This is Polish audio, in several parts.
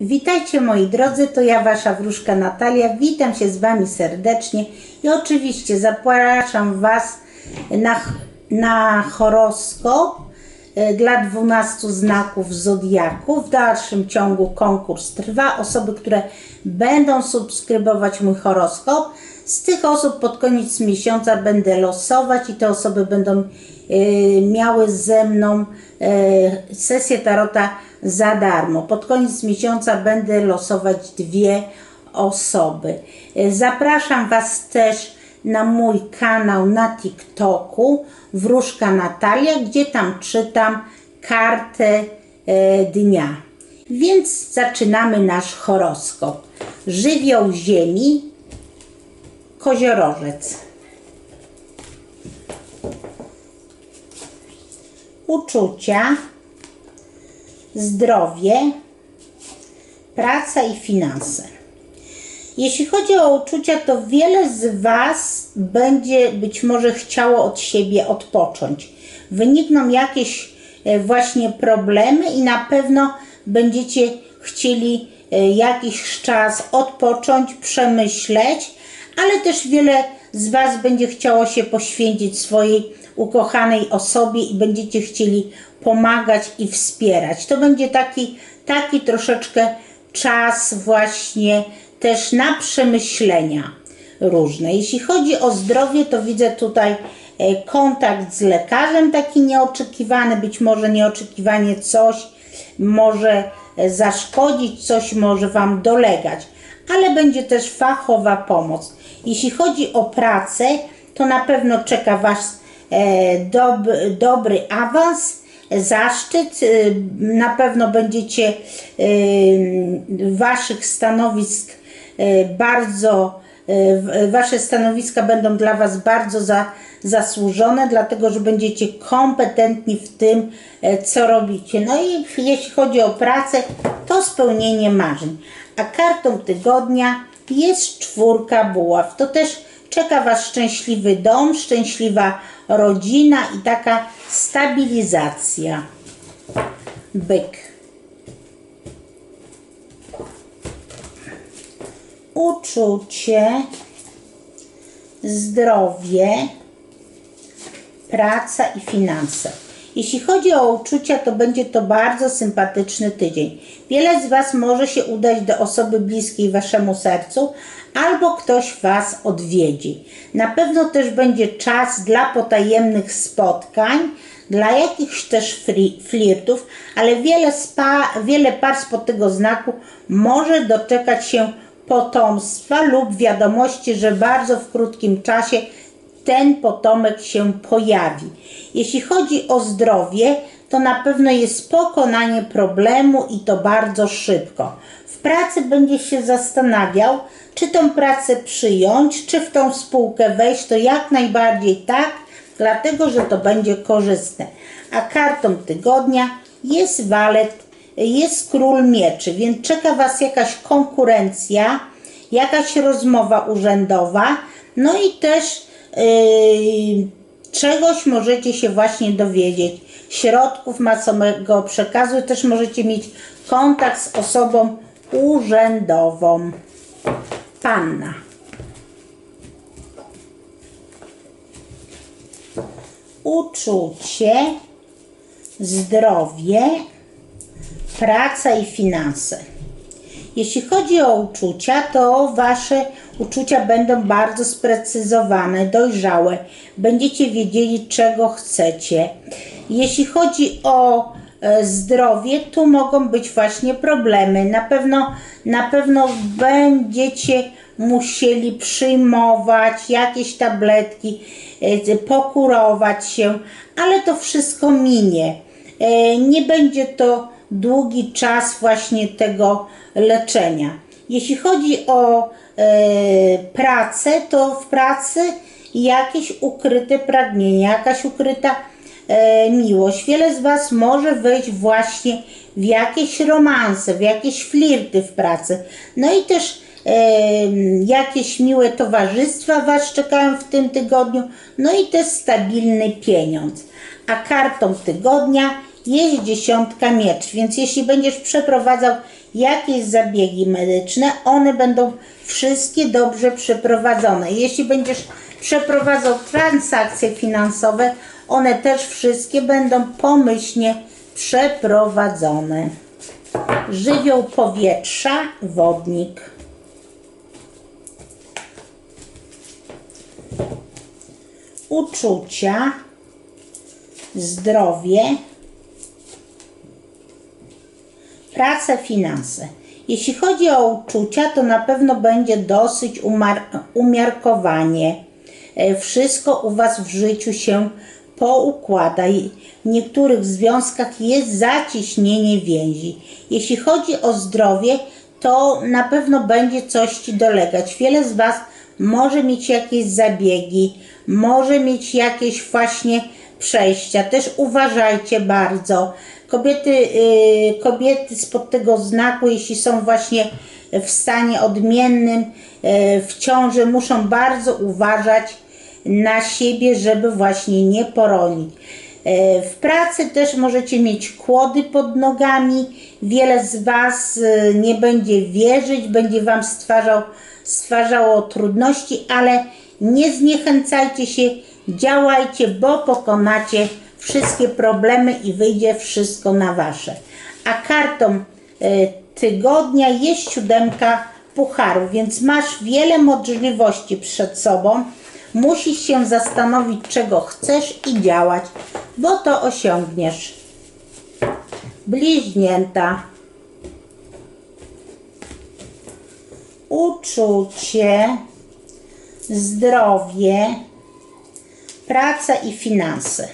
Witajcie moi drodzy, to ja Wasza wróżka Natalia. Witam się z Wami serdecznie i oczywiście zapraszam Was na, na horoskop e, dla 12 znaków Zodiaku. W dalszym ciągu konkurs trwa. Osoby, które będą subskrybować mój horoskop, z tych osób pod koniec miesiąca będę losować i te osoby będą e, miały ze mną sesję tarota za darmo. Pod koniec miesiąca będę losować dwie osoby. E, Zapraszam Was też na mój kanał na TikToku Wróżka Natalia, gdzie tam czytam kartę e, dnia. Więc zaczynamy nasz horoskop. Żywioł Ziemi, Koziorożec. Uczucia, zdrowie, praca i finanse. Jeśli chodzi o uczucia, to wiele z Was będzie być może chciało od siebie odpocząć. Wynikną jakieś e, właśnie problemy i na pewno będziecie chcieli e, jakiś czas odpocząć, przemyśleć, ale też wiele z Was będzie chciało się poświęcić swojej ukochanej osobie i będziecie chcieli pomagać i wspierać. To będzie taki, taki troszeczkę czas właśnie też na przemyślenia różne. Jeśli chodzi o zdrowie, to widzę tutaj e, kontakt z lekarzem taki nieoczekiwany, być może nieoczekiwanie coś może e, zaszkodzić, coś może Wam dolegać, ale będzie też fachowa pomoc. Jeśli chodzi o pracę, to na pewno czeka Was dob, dobry awans, zaszczyt. E, Na pewno będziecie e, Waszych stanowisk e, bardzo, e, Wasze stanowiska będą dla Was bardzo za, zasłużone, dlatego że będziecie kompetentni w tym, e, co robicie. No i jeśli chodzi o pracę, to spełnienie marzeń. A kartą tygodnia jest czwórka buław. To też czeka Was szczęśliwy dom, szczęśliwa rodzina i taka stabilizacja. Byk. Uczucie, zdrowie, praca i finanse. Jeśli chodzi o uczucia, to będzie to bardzo sympatyczny tydzień. Wiele z Was może się udać do osoby bliskiej Waszemu sercu, albo ktoś Was odwiedzi. Na pewno też będzie czas dla potajemnych spotkań, dla jakichś też flirtów, ale wiele, spa, wiele par spod tego znaku może doczekać się potomstwa lub wiadomości, że bardzo w krótkim czasie ten potomek się pojawi. Jeśli chodzi o zdrowie, to na pewno jest pokonanie problemu i to bardzo szybko. W pracy będzie się zastanawiał, czy tą pracę przyjąć, czy w tą spółkę wejść, to jak najbardziej tak, dlatego że to będzie korzystne. A kartą tygodnia jest walet, jest król mieczy, więc czeka Was jakaś konkurencja, jakaś rozmowa urzędowa, no i też czegoś możecie się właśnie dowiedzieć. Środków masowego przekazu też możecie mieć kontakt z osobą urzędową. Panna. Uczucie, zdrowie, praca i finanse. Jeśli chodzi o uczucia, to Wasze uczucia będą bardzo sprecyzowane, dojrzałe. Będziecie wiedzieli, czego chcecie. Jeśli chodzi o e, zdrowie, tu mogą być właśnie problemy. Na pewno, na pewno będziecie musieli przyjmować jakieś tabletki, e, pokurować się, ale to wszystko minie. E, Nie będzie to długi czas właśnie tego leczenia. Jeśli chodzi o pracę, to w pracy jakieś ukryte pragnienia, jakaś ukryta e, miłość. Wiele z Was może wejść właśnie w jakieś romanse, w jakieś flirty w pracy. No i też e, jakieś miłe towarzystwa Was czekają w tym tygodniu. No i też stabilny pieniądz. A kartą tygodnia jest dziesiątka miecz, więc jeśli będziesz przeprowadzał jakieś zabiegi medyczne, one będą wszystkie dobrze przeprowadzone. Jeśli będziesz przeprowadzał transakcje finansowe, one też wszystkie będą pomyślnie przeprowadzone. Żywioł powietrza, wodnik. Uczucia, zdrowie, pracę, finanse. Jeśli chodzi o uczucia, to na pewno będzie dosyć umiarkowanie. E, Wszystko u Was w życiu się poukłada. W niektórych związkach jest zaciśnienie więzi. Jeśli chodzi o zdrowie, to na pewno będzie coś Ci dolegać. Wiele z Was może mieć jakieś zabiegi, może mieć jakieś właśnie przejścia. Też uważajcie bardzo. Kobiety, yy, kobiety spod tego znaku, jeśli są właśnie w stanie odmiennym, yy, w ciąży, muszą bardzo uważać na siebie, żeby właśnie nie poronić. Yy, W pracy też możecie mieć kłody pod nogami. Wiele z Was nie będzie wierzyć, będzie Wam stwarzał, stwarzało trudności, ale nie zniechęcajcie się, działajcie, bo pokonacie wszystkie problemy i wyjdzie wszystko na Wasze. A kartą y, tygodnia jest siódemka pucharów, więc masz wiele możliwości przed sobą. Musisz się zastanowić, czego chcesz i działać, bo to osiągniesz. Bliźnięta. Uczucie, zdrowie, praca i finanse.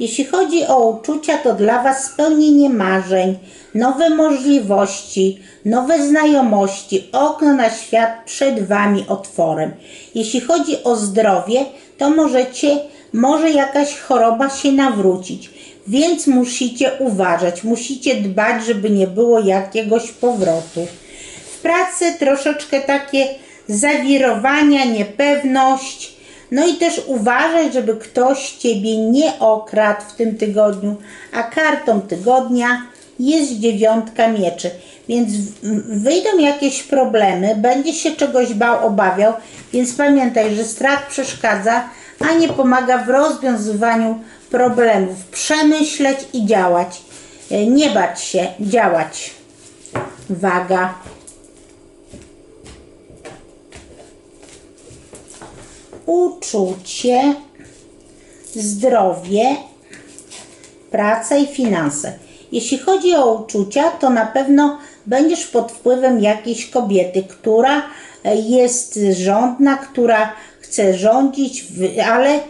Jeśli chodzi o uczucia, to dla Was spełnienie marzeń, nowe możliwości, nowe znajomości, okno na świat przed Wami otworem. Jeśli chodzi o zdrowie, to możecie, może jakaś choroba się nawrócić, więc musicie uważać, musicie dbać, żeby nie było jakiegoś powrotu. W pracy troszeczkę takie zawirowania, niepewność, no i też uważaj, żeby ktoś Ciebie nie okradł w tym tygodniu, a kartą tygodnia jest dziewiątka mieczy. Więc wyjdą jakieś problemy, będzie się czegoś bał, obawiał, więc pamiętaj, że strach przeszkadza, a nie pomaga w rozwiązywaniu problemów. Przemyśleć i działać. E, Nie bać się, działać. Waga. Uczucie, zdrowie, praca i finanse. Jeśli chodzi o uczucia, to na pewno będziesz pod wpływem jakiejś kobiety, która e, jest rządna, która chce rządzić, ale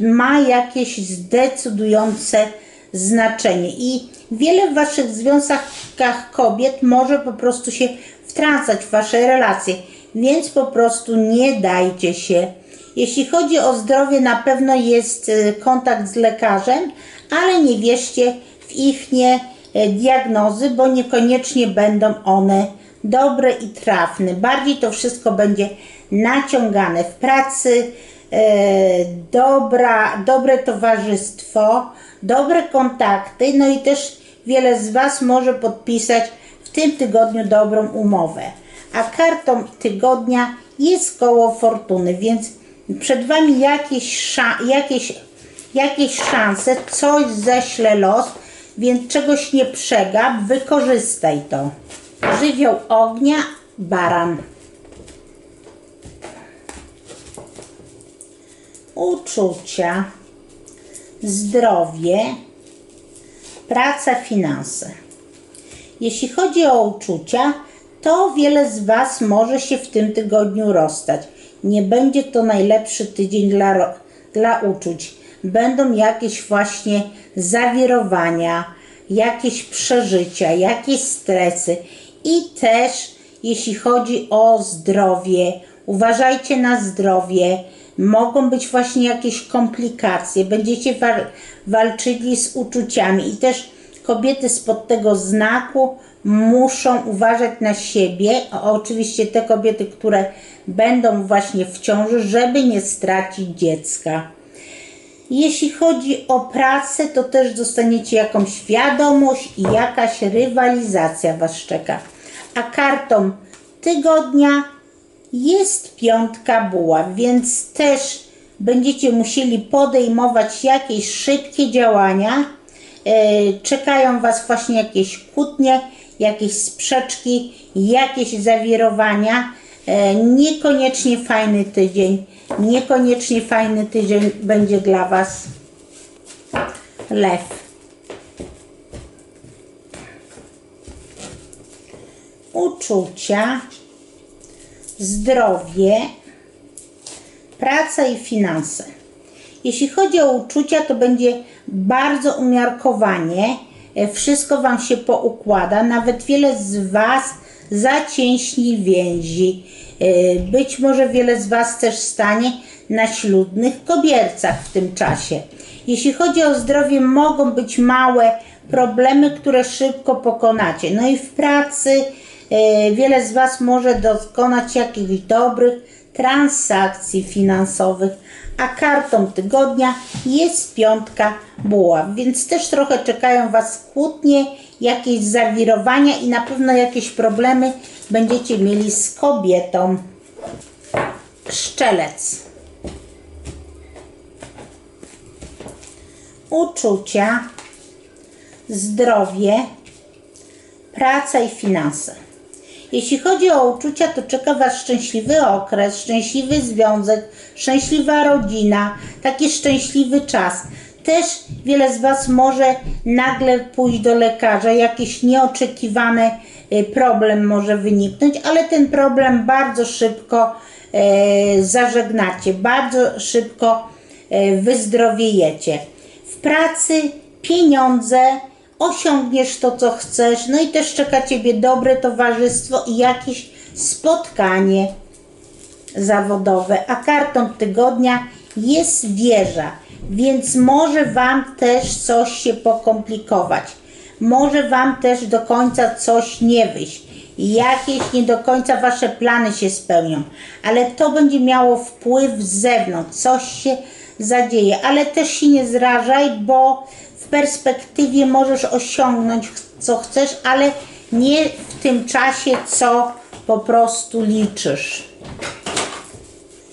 ma jakieś zdecydujące znaczenie. I wiele w Waszych związkach kobiet może po prostu się wtrącać w Wasze relacje, więc po prostu nie dajcie się. Jeśli chodzi o zdrowie, na pewno jest e, kontakt z lekarzem, ale nie wierzcie w ich nie e, diagnozy, bo niekoniecznie będą one dobre i trafne. Bardziej to wszystko będzie naciągane w pracy, e, dobra, dobre towarzystwo, dobre kontakty, no i też wiele z Was może podpisać w tym tygodniu dobrą umowę. A kartą tygodnia jest koło fortuny, więc przed Wami jakieś, jakieś, jakieś szanse, coś ześle los, więc czegoś nie przegap, wykorzystaj to. Żywioł ognia, baran. Uczucia, zdrowie, praca, finanse. Jeśli chodzi o uczucia, to wiele z Was może się w tym tygodniu rozstać. Nie będzie to najlepszy tydzień dla, dla uczuć. Będą jakieś właśnie zawirowania, jakieś przeżycia, jakieś stresy i też jeśli chodzi o zdrowie, uważajcie na zdrowie. Mogą być właśnie jakieś komplikacje, będziecie wal- walczyli z uczuciami i też kobiety spod tego znaku muszą uważać na siebie, a oczywiście te kobiety, które będą właśnie w ciąży, żeby nie stracić dziecka. Jeśli chodzi o pracę, to też dostaniecie jakąś wiadomość i jakaś rywalizacja Was czeka. A kartą tygodnia jest piątka buław, więc też będziecie musieli podejmować jakieś szybkie działania. E, Czekają Was właśnie jakieś kłótnie, jakieś sprzeczki, jakieś zawirowania. E, Niekoniecznie fajny tydzień, niekoniecznie fajny tydzień będzie dla Was. Lew. Uczucia, zdrowie, praca i finanse. Jeśli chodzi o uczucia, to będzie bardzo umiarkowanie. E, Wszystko Wam się poukłada. Nawet wiele z Was zacięśni więzi. E, Być może wiele z Was też stanie na ślubnych kobiercach w tym czasie. Jeśli chodzi o zdrowie, mogą być małe problemy, które szybko pokonacie. No i w pracy e, wiele z Was może dokonać jakichś dobrych transakcji finansowych, a kartą tygodnia jest piątka buław, więc też trochę czekają Was kłótnie, jakieś zawirowania i na pewno jakieś problemy będziecie mieli z kobietą. Szczelec. Uczucia, zdrowie, praca i finanse. Jeśli chodzi o uczucia, to czeka Was szczęśliwy okres, szczęśliwy związek, szczęśliwa rodzina, taki szczęśliwy czas. Też wiele z Was może nagle pójść do lekarza, jakiś nieoczekiwany y, problem może wyniknąć, ale ten problem bardzo szybko e, zażegnacie, bardzo szybko e, wyzdrowiejecie. W pracy pieniądze, osiągniesz to, co chcesz, no i też czeka Ciebie dobre towarzystwo i jakieś spotkanie zawodowe. A kartą tygodnia jest wieża, więc może Wam też coś się pokomplikować. Może Wam też do końca coś nie wyjść. Jakieś nie do końca Wasze plany się spełnią, ale to będzie miało wpływ z zewnątrz, coś się zadzieje, ale też się nie zrażaj, bo w perspektywie możesz osiągnąć co chcesz, ale nie w tym czasie, co po prostu liczysz.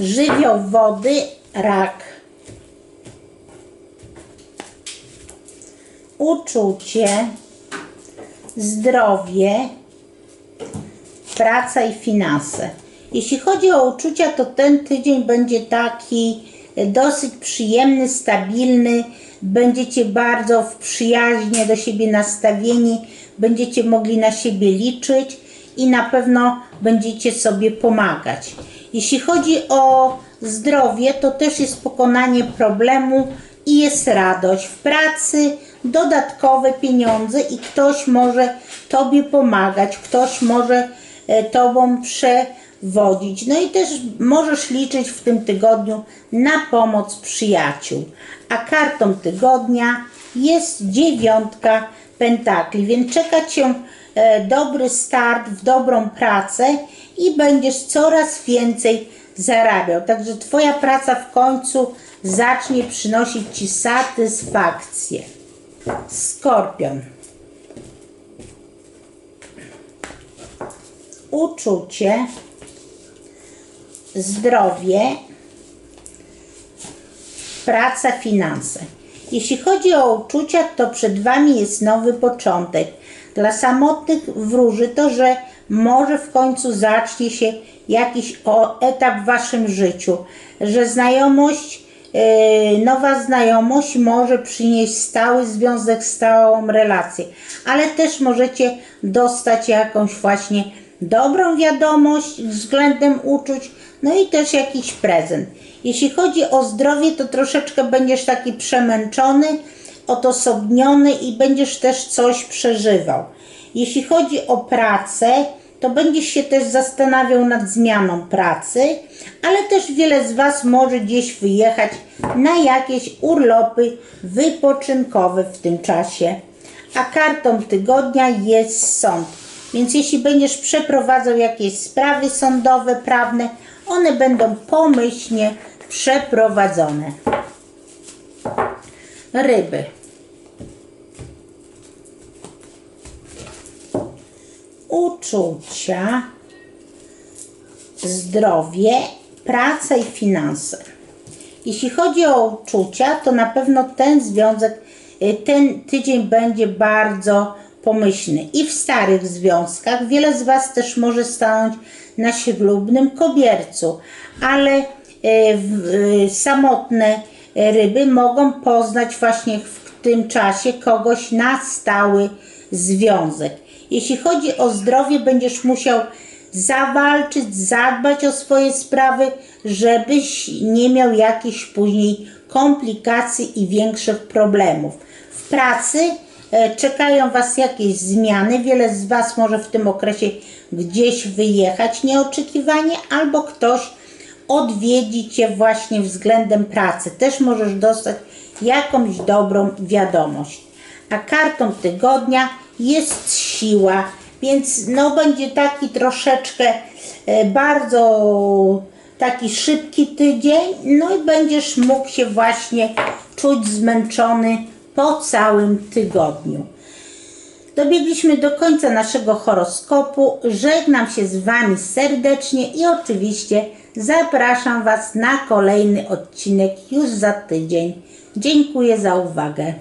Żywioł wody, rak. Uczucie, zdrowie, praca i finanse. Jeśli chodzi o uczucia, to ten tydzień będzie taki dosyć przyjemny, stabilny. Będziecie bardzo w przyjaźnie do siebie nastawieni, będziecie mogli na siebie liczyć i na pewno będziecie sobie pomagać. Jeśli chodzi o zdrowie, to też jest pokonanie problemu i jest radość w pracy, dodatkowe pieniądze i ktoś może Tobie pomagać, ktoś może e, Tobą przewodzić. No i też możesz liczyć w tym tygodniu na pomoc przyjaciół. A kartą tygodnia jest dziewiątka pentakli, więc czeka Cię e, dobry start w dobrą pracę i będziesz coraz więcej zarabiał. Także Twoja praca w końcu zacznie przynosić Ci satysfakcję. Skorpion. Uczucie, zdrowie, praca, finanse. Jeśli chodzi o uczucia, to przed Wami jest nowy początek. Dla samotnych wróży to, że może w końcu zacznie się jakiś etap w Waszym życiu, że znajomość, yy, nowa znajomość może przynieść stały związek, stałą relację, ale też możecie dostać jakąś właśnie dobrą wiadomość względem uczuć, no i też jakiś prezent. Jeśli chodzi o zdrowie, to troszeczkę będziesz taki przemęczony, odosobniony i będziesz też coś przeżywał. Jeśli chodzi o pracę, to będziesz się też zastanawiał nad zmianą pracy, ale też wiele z Was może gdzieś wyjechać na jakieś urlopy wypoczynkowe w tym czasie. A kartą tygodnia jest sąd. Więc jeśli będziesz przeprowadzał jakieś sprawy sądowe, prawne, one będą pomyślnie przeprowadzone. ryby. Uczucia, zdrowie, praca i finanse. Jeśli chodzi o uczucia, to na pewno ten związek, y, ten tydzień będzie bardzo pomyślny. I w starych związkach wiele z Was też może stanąć na ślubnym kobiercu, ale w- y, samotne ryby mogą poznać właśnie w tym czasie kogoś na stały związek. Jeśli chodzi o zdrowie, będziesz musiał zawalczyć, zadbać o swoje sprawy, żebyś nie miał jakichś później komplikacji i większych problemów. W pracy e, czekają Was jakieś zmiany. Wiele z Was może w tym okresie gdzieś wyjechać nieoczekiwanie, albo ktoś odwiedzi Cię właśnie względem pracy. Też możesz dostać jakąś dobrą wiadomość. A kartą tygodnia jest siła, więc no będzie taki troszeczkę e, bardzo taki szybki tydzień, no i będziesz mógł się właśnie czuć zmęczony po całym tygodniu. Dobiegliśmy do końca naszego horoskopu. Żegnam się z Wami serdecznie i oczywiście zapraszam Was na kolejny odcinek już za tydzień. Dziękuję za uwagę.